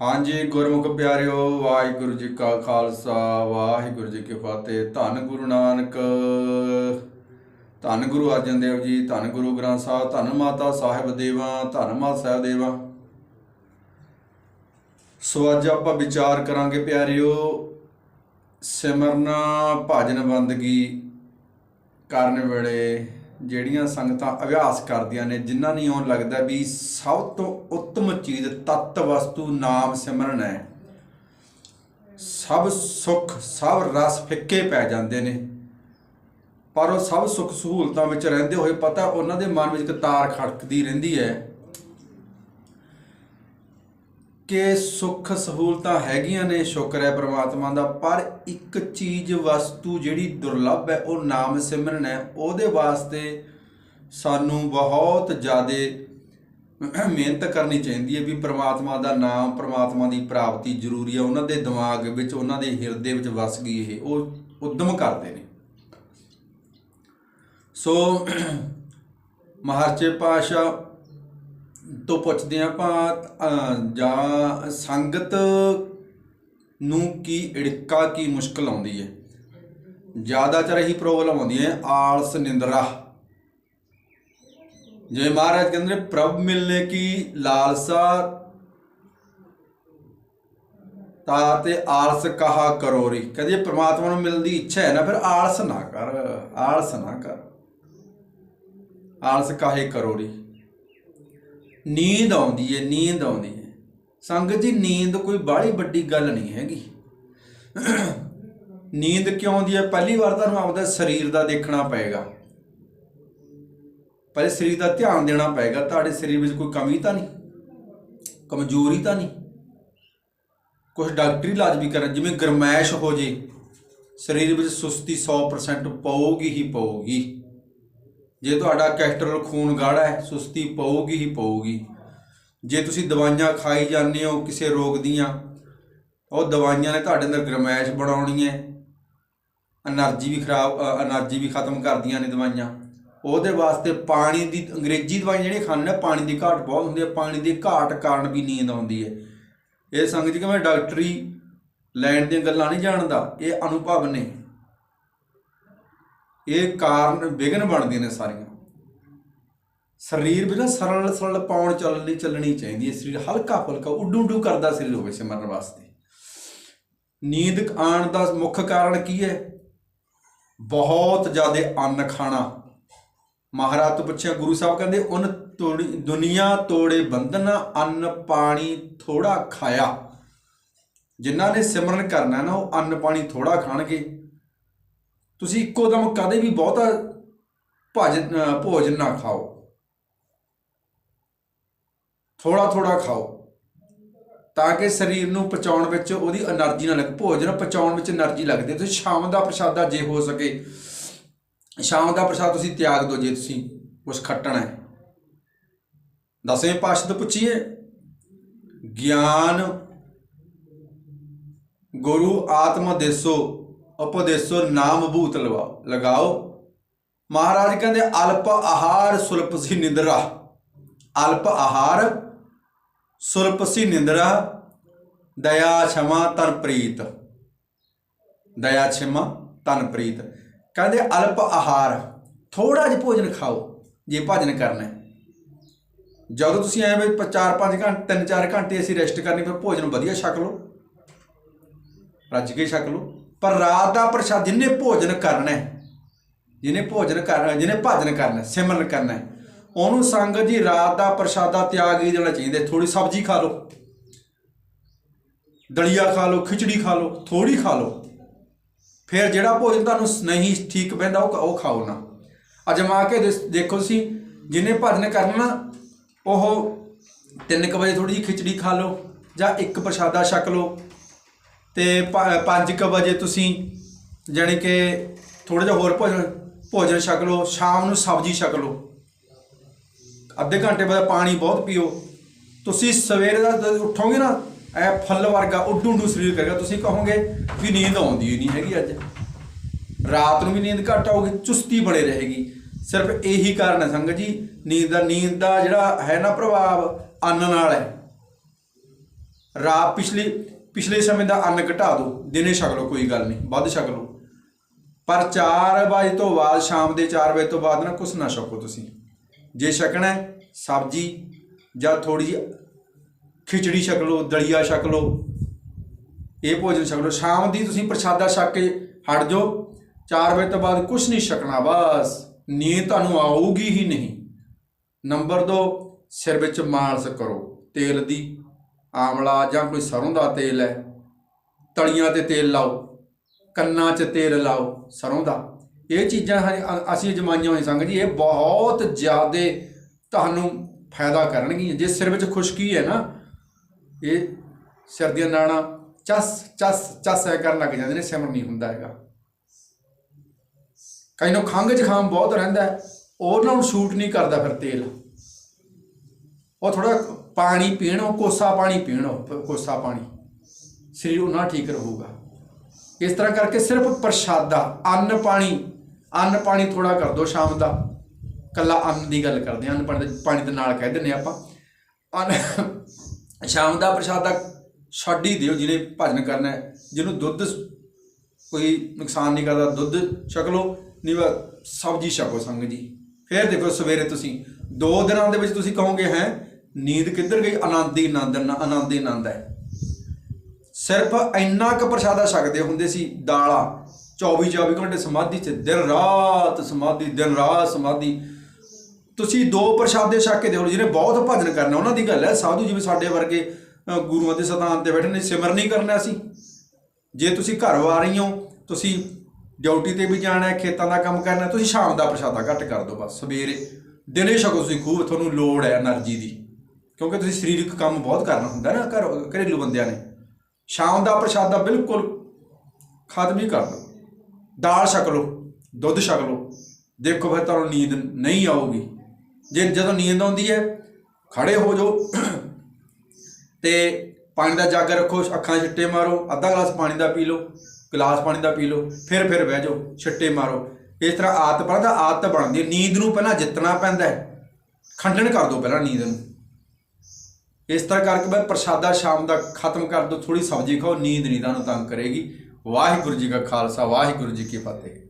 ਹਾਂਜੀ, ਗੁਰਮੁਖ ਪਿਆਰਿਓ, ਵਾਹਿਗੁਰੂ ਜੀ ਕਾ ਖਾਲਸਾ, ਵਾਹਿਗੁਰੂ ਜੀ ਕੀ ਫਤਿਹ। ਧੰਨ ਗੁਰੂ ਨਾਨਕ। ਧੰਨ ਗੁਰੂ ਅਰਜਨ ਦੇਵ ਜੀ, ਧੰਨ ਗੁਰੂ ਗ੍ਰੰਥ ਸਾਹਿਬ, ਧੰਨ ਮਾਤਾ ਸਾਹਿਬ ਦੇਵਾਂ, ਧੰਨ ਮਾਤਾ ਸਾਹਿਬ ਦੇਵਾਂ। ਸੋ ਅੱਜ ਆਪਾਂ ਵਿਚਾਰ ਕਰਾਂਗੇ ਪਿਆਰਿਓ, ਸਿਮਰਨ ਭਜਨ ਬੰਦਗੀ ਕਰਨ ਵੇਲੇ ਜਿਹੜੀਆਂ ਸੰਗਤਾਂ ਅਭਿਆਸ ਕਰਦੀਆਂ ਨੇ, ਜਿਨ੍ਹਾਂ ਨੂੰ ਇਉਂ ਲੱਗਦਾ ਵੀ ਸਭ ਤੋਂ ਉੱਤਮ ਚੀਜ਼ ਤਤ ਵਸਤੂ ਨਾਮ ਸਿਮਰਨ ਹੈ। ਸਭ ਸੁੱਖ, ਸਭ ਰਸ ਫਿੱਕੇ ਪੈ ਜਾਂਦੇ ਨੇ। ਪਰ ਉਹ ਸਭ ਸੁੱਖ ਸਹੂਲਤਾਂ ਵਿੱਚ ਰਹਿੰਦੇ ਹੋਏ ਪਤਾ ਉਹਨਾਂ ਦੇ ਮਨ ਵਿੱਚ ਇੱਕ ਤਾਰ ਖੜਕਦੀ ਰਹਿੰਦੀ ਹੈ ਕਿ ਸੁੱਖ ਸਹੂਲਤਾਂ ਹੈਗੀਆਂ ਨੇ, ਸ਼ੁਕਰ ਹੈ ਪ੍ਰਮਾਤਮਾ ਦਾ, ਪਰ ਇੱਕ ਚੀਜ਼ ਵਸਤੂ ਜਿਹੜੀ ਦੁਰਲੱਭ ਹੈ, ਉਹ ਨਾਮ ਸਿਮਰਨ ਹੈ। ਉਹਦੇ ਵਾਸਤੇ ਸਾਨੂੰ ਬਹੁਤ ਜ਼ਿਆਦਾ ਮਿਹਨਤ ਕਰਨੀ ਚਾਹੀਦੀ ਹੈ ਵੀ ਪ੍ਰਮਾਤਮਾ ਦਾ ਨਾਮ, ਪ੍ਰਮਾਤਮਾ ਦੀ ਪ੍ਰਾਪਤੀ ਜ਼ਰੂਰੀ ਹੈ। ਉਹਨਾਂ ਦੇ ਦਿਮਾਗ ਵਿੱਚ, ਉਹਨਾਂ ਦੇ ਹਿਰਦੇ ਵਿੱਚ ਵਸ ਗਈ ਇਹ, ਉਹ ਉਦਮ ਕਰਦੇ ਨੇ। ਸੋ ਮਹਾਰਚੇ ਪਾਸ਼ਾ ਤੋਂ ਪੁੱਛਦੇ ਹਾਂ ਆਪਾਂ ਜਾਂ ਸੰਗਤ ਨੂੰ ਕੀ ੜਿੱਕਾ ਕੀ ਮੁਸ਼ਕਲ ਆਉਂਦੀ ਹੈ? ਜ਼ਿਆਦਾਤਰ ਇਹੀ ਪ੍ਰੋਬਲਮ ਆਉਂਦੀ ਹੈ, ਆਲਸ, ਨਿੰਦਰਾ। ਜੇ ਮਹਾਰਾਜ ਕਹਿੰਦੇ ਨੇ, ਪ੍ਰਭ ਮਿਲਨੇ ਕੀ ਲਾਲਸਾ, ਤਾਂ ਤੇ ਆਲਸ ਕਹਾ ਕਰੋਰੀ। ਕਹਿੰਦੇ ਜੇ ਪ੍ਰਮਾਤਮਾ ਨੂੰ ਮਿਲਣ ਦੀ ਇੱਛਾ ਹੈ ਨਾ, ਫਿਰ ਆਲਸ ਨਾ ਕਰ, ਆਲਸ ਨਾ ਕਰ। ਆਲਸ ਕਾਹੇ ਕਰੋਰੀ? ਨੀਂਦ ਆਉਂਦੀ ਹੈ ਨੀਂਦ ਆਉਂਦੀ ਹੈ ਸੰਗਤ ਜੀ, ਨੀਂਦ ਕੋਈ ਬਾਹਲੀ ਵੱਡੀ ਗੱਲ ਨਹੀਂ ਹੈਗੀ। ਨੀਂਦ ਕਿਉਂ ਆਉਂਦੀ ਹੈ ਪਹਿਲੀ ਵਾਰ ਤੁਹਾਨੂੰ ਆਪਦਾ ਸਰੀਰ ਦਾ ਦੇਖਣਾ ਪਏਗਾ। ਪਹਿਲੇ ਸਰੀਰ ਦਾ ਧਿਆਨ ਦੇਣਾ ਪਏਗਾ। ਤੁਹਾਡੇ ਸਰੀਰ ਵਿੱਚ ਕੋਈ ਕਮੀ ਤਾਂ ਨਹੀਂ? ਕਮਜ਼ੋਰੀ ਤਾਂ ਨਹੀਂ? ਕੁਝ ਡਾਕਟਰੀ ਇਲਾਜ ਵੀ ਕਰਨ, ਜਿਵੇਂ ਗਰਮੈਸ਼ ਹੋ ਜੇ, ਸਰੀਰ ਵਿੱਚ ਸੁਸਤੀ 100% ਪਊਗੀ ਹੀ ਪਊਗੀ। ਜੇ ਤੁਹਾਡਾ ਕੈਸਟਰੋਲ ਖੂਨ ਗਾੜਾ ਹੈ, ਸੁਸਤੀ ਪਊਗੀ ਹੀ ਪਊਗੀ। ਜੇ ਤੁਸੀਂ ਦਵਾਈਆਂ ਖਾਈ ਜਾਂਦੇ ਹੋ ਕਿਸੇ ਰੋਗ ਦੀਆਂ, ਉਹ ਦਵਾਈਆਂ ਨੇ ਤੁਹਾਡੇ ਅੰਦਰ ਗਰਮੈਸ਼ ਬਣਾਉਣੀ ਹੈ। એનર્ਜੀ ਵੀ ਖਰਾਬ એનર્ਜੀ ਵੀ ਖਤਮ ਕਰਦੀਆਂ ਨੇ ਦਵਾਈਆਂ। ਉਹਦੇ ਵਾਸਤੇ ਪਾਣੀ ਦੀ, ਅੰਗਰੇਜ਼ੀ ਦਵਾਈ ਜਿਹੜੀ ਖਾਂਦੇ ਨੇ, ਪਾਣੀ ਦੀ ਘਾਟ ਬਹੁਤ ਹੁੰਦੀ ਹੈ, ਪਾਣੀ ਦੀ ਘਾਟ ਕਾਰਨ ਵੀ ਨੀਂਦ ਆਉਂਦੀ ਹੈ। ਇਹ ਸੰਗਤ ਜੀ ਕਿ ਮੈਂ ਡਾਕਟਰੀ ਲੈਣ ਦੀਆਂ ਗੱਲਾਂ ਨਹੀਂ ਜਾਣਦਾ, ਇਹ ਅਨੁਭਵ ਨੇ। ਇਹ ਕਾਰਨ ਵਿਘਨ ਬਣਦੀਆਂ ਨੇ ਸਾਰੀਆਂ। ਸਰੀਰ ਵੀ ਨਾ ਸਰਲ ਸਰਲ ਪਾਉਣ ਚੱਲਣੀ ਚੱਲਣੀ ਚਾਹੀਦੀ ਹੈ। ਸਰੀਰ ਹਲਕਾ ਫੁਲਕਾ, ਉੱਡੂ ਉੱਡੂ ਕਰਦਾ ਸਰੀਰ ਹੋਵੇ ਸਿਮਰਨ ਵਾਸਤੇ। ਨੀਂਦ ਆਉਣ ਦਾ ਮੁੱਖ ਕਾਰਨ ਕੀ ਹੈ? ਬਹੁਤ ਜ਼ਿਆਦਾ ਅੰਨ ਖਾਣਾ। ਮਹਾਰਾਜ ਤੋਂ ਪੁੱਛਿਆ, ਗੁਰੂ ਸਾਹਿਬ ਕਹਿੰਦੇ, ਉਨ ਤੋੜੀ ਦੁਨੀਆ ਤੋੜੇ ਬੰਧਨ, ਅੰਨ ਪਾਣੀ ਥੋੜਾ ਖਾਇਆ। ਜਿਨ੍ਹਾਂ ਨੇ ਸਿਮਰਨ ਕਰਨਾ ਨਾ, ਉਹ ਅੰਨ ਪਾਣੀ ਥੋੜਾ ਖਾਣਗੇ। ਤੁਸੀਂ ਇੱਕੋ ਦਮ ਕਦੇ ਵੀ ਬਹੁਤਾ ਭਜਨ ਭੋਜਨ ਨਾ ਖਾਓ। ਥੋੜਾ ਥੋੜਾ ਖਾਓ, ਤਾਂ ਕਿ ਸਰੀਰ ਨੂੰ ਪਚਾਉਣ ਵਿੱਚ ਉਹਦੀ એનર્ਜੀ ਨਾ ਲੱਗ, ਭੋਜਨ ਪਚਾਉਣ ਵਿੱਚ એનર્ਜੀ ਲੱਗਦੀ ਹੈ। ਤੁਸੀਂ ਸ਼ਾਮ ਦਾ ਪ੍ਰਸ਼ਾਦਾ ਜੇ ਹੋ ਸਕੇ, ਸ਼ਾਮ ਦਾ ਪ੍ਰਸ਼ਾਦ ਤੁਸੀਂ ਤਿਆਗ ਦਿਓ ਜੇ ਤੁਸੀਂ ਉਸ ਖੱਟਣਾ ਹੈ। ਦਸਵੇਂ ਪਾਸ਼ਦ ਪੁੱਛੀਏ, ਗਿਆਨ ਗੁਰੂ ਆਤਮਾ ਦੇਸੋ। ਉਪਦੇਸੋ ਨਾਮ ਭੂਤ ਲਵਾਓ ਲਗਾਓ। ਮਹਾਰਾਜ ਕਹਿੰਦੇ, ਅਲਪ ਆਹਾਰ ਸੁਲਪ ਸੀ ਨਿੰਦਰਾ। ਅਲਪ ਆਹਾਰ ਸੁਲਪ ਸੀ ਨਿੰਦਰਾ। ਦਇਆ, ਛਮਾ, ਤਨ ਪ੍ਰੀਤ। ਦਇਆ, ਛਮਾ, ਤਨ ਪ੍ਰੀਤ। ਕਹਿੰਦੇ, ਅਲਪ ਆਹਾਰ ਥੋੜਾ ਜਿਹਾ ਭੋਜਨ ਖਾਓ, ਜੇ ਭਜਨ ਕਰਨਾ ਜਦੋਂ ਤੁਸੀਂ ਐਵੇਂ 4-5 ਘੰਟੇ 3-4 ਘੰਟੇ ਅਸੀਂ ਰੈਸਟ ਕਰਨੀ, ਫਿਰ ਭੋਜਨ ਵਧੀਆ ਛਕ ਲਓ। ਰੱਜ ਕੇ ਛਕ ਲਓ। ਪਰ ਰਾਤ ਦਾ ਪ੍ਰਸ਼ਾਦ ਜਿਹਨੇ ਭੋਜਨ ਕਰਨਾ ਹੈ ਜਿਹਨੇ ਭੋਜਨ ਕਰਨਾ ਜਿਹਨੇ ਭਜਨ ਕਰਨਾ ਹੈ, ਸਿਮਰਨ ਕਰਨਾ ਉਹਨੂੰ ਸੰਗਤ ਜੀ ਰਾਤ ਦਾ ਪ੍ਰਸ਼ਾਦਾ ਤਿਆਗ ਹੀ ਦੇਣਾ ਚਾਹੀਦਾ ਥੋੜੀ ਸਬਜ਼ੀ ਖਾ ਲਓ ਦਲੀਆ ਖਾ ਲਓ ਖਿਚੜੀ ਖਾ ਲਓ ਥੋੜੀ ਖਾ ਲਓ। ਫਿਰ ਜਿਹੜਾ ਭੋਜਨ ਤੁਹਾਨੂੰ ਨਹੀਂ ਠੀਕ ਪੈਂਦਾ ਉਹ ਉਹ ਖਾਓ ਨਾ। ਅਜਮਾ ਕੇ ਦੇਖੋ ਤੁਸੀਂ ਜਿਹਨੇ ਭਜਨ ਕਰਨਾ ਨਾ ਉਹ 3:00 ਵਜੇ ਥੋੜੀ ਜਿਹੀ ਖਿਚੜੀ ਖਾ ਲਓ ਜਾਂ ਇੱਕ ਪ੍ਰਸ਼ਾਦਾ ਛਕ ਲਓ। ਤੇ 5:00 ਵਜੇ ਤੁਸੀਂ ਜਾਣੀ ਕਿ ਥੋੜਾ ਜਿਹਾ ਹੋਰ ਭੋਜਨ ਭੋਜਨ ਛਕ ਲਓ, ਸ਼ਾਮ ਨੂੰ ਸਬਜ਼ੀ ਛਕ ਲਓ। ਅੱਧੇ ਘੰਟੇ ਬਾਅਦ ਪਾਣੀ ਬਹੁਤ ਪੀਓ। ਤੁਸੀਂ ਸਵੇਰੇ ਦਾ ਉੱਠੋਗੇ ਨਾ ਐ ਫੁੱਲ ਵਰਗਾ ਉੱਡੂ ਉੱਡੂ ਸਰੀਰ ਕਰੇਗਾ। ਤੁਸੀਂ ਕਹੋਗੇ ਵੀ ਨੀਂਦ ਆਉਂਦੀ ਹੀ ਨਹੀਂ ਹੈਗੀ ਅੱਜ। ਰਾਤ ਨੂੰ ਵੀ ਨੀਂਦ ਘੱਟ ਆਉਗੀ ਚੁਸਤੀ ਬਣੇ ਰਹੇਗੀ। ਸਿਰਫ ਇਹੀ ਕਾਰਨ ਹੈ ਸੰਗਤ ਜੀ, ਨੀਂਦ ਦਾ ਨੀਂਦ ਦਾ ਜਿਹੜਾ ਹੈ ਨਾ ਪ੍ਰਭਾਵ, ਅੰਨ ਨਾਲ ਹੈ। ਰਾਤ ਪਿਛਲੀ ਪਿਛਲੇ ਸਮੇਂ ਦਾ ਅੰਨ ਘਟਾ ਦਿਓ, ਦਿਨੇ ਛਕ ਲਓ, ਕੋਈ ਗੱਲ ਨਹੀਂ, ਵੱਧ ਛਕ ਲਓ। ਪਰ 4 ਵਜੇ ਤੋਂ ਬਾਅਦ, ਸ਼ਾਮ ਦੇ 4 ਵਜੇ ਤੋਂ ਬਾਅਦ ਨਾ ਕੁਛ ਨਾ ਛਕੋ ਤੁਸੀਂ। ਜੇ ਛਕਣਾ ਸਬਜ਼ੀ ਜਾਂ ਥੋੜੀ ਜਿਹੀ ਖਿਚੜੀ ਛਕ ਲਓ, ਦਲੀਆ ਛਕ ਲਓ, ਇਹ ਭੋਜਨ ਛਕ ਲਓ। ਸ਼ਾਮ ਦੀ ਤੁਸੀਂ ਪ੍ਰਸ਼ਾਦਾ ਛਕ ਕੇ ਹਟ ਜਾਓ। 4 ਵਜੇ ਤੋਂ ਬਾਅਦ ਕੁਛ ਨਹੀਂ ਛਕਣਾ, ਬਸ। ਨੀਂਦ ਤੁਹਾਨੂੰ ਆਊਗੀ ਹੀ ਨਹੀਂ। ਨੰਬਰ 2 ਸਿਰ ਵਿੱਚ ਮਾਲਸ਼ ਕਰੋ, ਤੇਲ ਦੀ ਆਮਲਾ ਜਾਂ ਕੋਈ ਸਰੋਂ ਦਾ ਤੇਲ ਹੈ, ਤਲੀਆਂ ਤੇ ਤੇਲ ਲਾਓ, ਕੰਨਾਂ 'ਚ ਤੇਲ ਲਾਓ, ਸਰੋਂ ਦਾ। ਇਹ ਚੀਜ਼ਾਂ ਹਜੇ ਅਸੀਂ ਜਮਾਈਆਂ ਹੋਈਆਂ ਸੰਗ ਜੀ, ਇਹ ਬਹੁਤ ਜ਼ਿਆਦਾ ਤੁਹਾਨੂੰ ਫਾਇਦਾ ਕਰਨਗੀਆਂ। ਜੇ ਸਿਰ ਵਿੱਚ ਖੁਸ਼ਕੀ ਹੈ ਨਾ, ਇਹ ਸਿਰ ਦੀਆਂ ਨਾੜਾਂ ਚਸ ਚਸ ਚਸ ਐ ਕਰਨ ਲੱਗ ਜਾਂਦੇ ਨੇ, ਸਿਮਰ ਨਹੀਂ ਹੁੰਦਾ ਹੈਗਾ। ਕਈ ਨੂੰ ਖੰਘ ਜ਼ੁਕਾਮ ਬਹੁਤ ਰਹਿੰਦਾ ਉਹਨਾਂ ਨੂੰ ਸ਼ੂਟ ਨਹੀਂ ਕਰਦਾ ਫਿਰ ਤੇਲ। ਉਹ ਥੋੜਾ ਪਾਣੀ ਪੀਣ ਉਹ ਕੋਸਾ ਪਾਣੀ ਪੀਣ ਕੋਸਾ ਪਾਣੀ। ਸਰੀਰ ਉਹਨਾਂ ਠੀਕ ਰਹੂਗਾ। ਇਸ ਤਰ੍ਹਾਂ ਕਰਕੇ ਸਿਰਫ ਪ੍ਰਸ਼ਾਦਾ, ਅੰਨ ਪਾਣੀ ਅੰਨ ਪਾਣੀ ਥੋੜਾ ਕਰ ਦੋ ਸ਼ਾਮ ਦਾ। ਕੱਲਾ ਅੰਨ ਦੀ ਗੱਲ ਕਰਦੇ ਹਾਂ, ਅੰਨ ਪਾਣੀ ਦੇ ਪਾਣੀ ਦੇ ਨਾਲ ਕਹਿ ਦਿੰਦੇ ਆਪਾਂ। ਅੰਨ, ਸ਼ਾਮ ਦਾ ਪ੍ਰਸ਼ਾਦਾ ਛੱਡ ਹੀ ਦਿਓ, ਜਿਹਨੇ ਭਜਨ ਕਰਨਾ ਜਿਹਨੂੰ ਦੁੱਧ ਕੋਈ ਨੁਕਸਾਨ ਨਹੀਂ ਕਰਦਾ, ਦੁੱਧ ਛਕ ਲਓ, ਨਹੀਂ ਸਬਜ਼ੀ ਛਕੋ ਸੰਗ ਜੀ। ਫਿਰ ਦੇਖੋ ਸਵੇਰੇ ਤੁਸੀਂ, ਦੋ ਦਿਨਾਂ ਦੇ ਵਿੱਚ ਤੁਸੀਂ ਕਹੋਗੇ ਹੈ ਨੀਂਦ ਕਿੱਧਰ ਗਈ? ਆਨੰਦ ਹੀ ਆਨੰਦ ਆਨੰਦ ਹੀ ਆਨੰਦ ਹੈ। ਸਿਰਫ ਇੰਨਾ ਕੁ ਪ੍ਰਸ਼ਾਦਾ ਛਕਦੇ ਹੁੰਦੇ ਸੀ, ਦਾਲਾ 24 24 ਘੰਟੇ ਸਮਾਧੀ 'ਚ, ਦਿਨ ਰਾਤ ਸਮਾਧੀ, ਦਿਨ ਰਾਤ ਸਮਾਧੀ। ਤੁਸੀਂ ਦੋ ਪ੍ਰਸ਼ਾਦੇ ਛਕ ਕੇ ਦੇਖੋ, ਜਿਹਨੇ ਬਹੁਤ ਭਜਨ ਕਰਨਾ, ਉਹਨਾਂ ਦੀ ਗੱਲ ਹੈ, ਸਾਧੂ ਜੀ ਵੀ ਸਾਡੇ ਵਰਗੇ ਗੁਰੂਆਂ ਦੇ ਸਥਾਨ ਤੇ ਬੈਠੇ ਨੇ, ਸਿਮਰ ਨਹੀਂ ਕਰਨਾ ਸੀ। ਜੇ ਤੁਸੀਂ ਘਰ ਆ ਰਹੀ ਹੋ, ਤੁਸੀਂ ਡਿਊਟੀ ਤੇ ਵੀ ਜਾਣਾ ਹੈ, ਖੇਤਾਂ ਦਾ ਕੰਮ ਕਰਨਾ ਤੁਸੀਂ ਸ਼ਾਮ ਦਾ ਪ੍ਰਸ਼ਾਦਾ ਘੱਟ ਕਰ ਦਿਓ ਬਸ, ਸਵੇਰੇ। ਦਿਨੇ ਛਕੋ ਤੁਸੀਂ, ਖੂਬ, ਤੁਹਾਨੂੰ ਲੋੜ ਹੈ એનર્ਜੀ ਦੀ। ਕਿਉਂਕਿ ਤੁਸੀਂ ਸਰੀਰਕ ਕੰਮ ਬਹੁਤ ਕਰਨਾ ਹੁੰਦਾ ਨਾ ਘਰ, ਘਰੇਲੂ ਬੰਦਿਆਂ ਨੇ। ਸ਼ਾਮ ਦਾ ਪ੍ਰਸ਼ਾਦਾ ਬਿਲਕੁਲ ਖਤਮ ਹੀ ਕਰ ਦਿਓ। ਦਾਲ ਛਕ ਲਓ, ਦੁੱਧ ਛਕ ਲਓ। ਦੇਖੋ ਫਿਰ ਤੁਹਾਨੂੰ ਨੀਂਦ ਨਹੀਂ ਆਊਗੀ। ਜੇ ਜਦੋਂ ਨੀਂਦ ਆਉਂਦੀ ਹੈ ਖੜੇ ਹੋ ਜਾਓ ਤੇ ਪਾਣੀ ਦਾ ਜੱਗ ਰੱਖੋ, ਅੱਖਾਂ ਛਿੱਟੇ ਮਾਰੋ, ਅੱਧਾ ਗਲਾਸ ਪਾਣੀ ਦਾ ਪੀ ਲਓ, ਗਲਾਸ ਪਾਣੀ ਦਾ ਪੀ ਲਓ, ਫਿਰ ਫਿਰ ਬਹਿ ਜਾਓ, ਛਿੱਟੇ ਮਾਰੋ। ਇਸ ਤਰ੍ਹਾਂ ਆਦਤ ਬਣਦਾ, ਆਦਤ ਬਣਦੀ ਹੈ। ਨੀਂਦ ਨੂੰ ਪਹਿਲਾਂ ਜਿੱਤਣਾ ਪੈਂਦਾ ਹੈ। ਖੰਡਨ ਕਰ ਦਿਓ ਪਹਿਲਾਂ ਨੀਂਦ ਨੂੰ। ਇਸ ਤਰ੍ਹਾਂ ਕਰਕੇ ਮੈਂ ਪ੍ਰਸ਼ਾਦਾ ਸ਼ਾਮ ਦਾ ਖਤਮ ਕਰ ਦਿਓ ਥੋੜੀ ਸਬਜ਼ੀ ਖਾਓ, ਨੀਂਦ ਨਹੀਂ ਤੁਹਾਨੂੰ ਤੰਗ ਕਰੇਗੀ। ਵਾਹਿਗੁਰੂ ਜੀ ਕਾ ਖਾਲਸਾ, ਵਾਹਿਗੁਰੂ ਜੀ ਕੀ ਫਤਿਹ।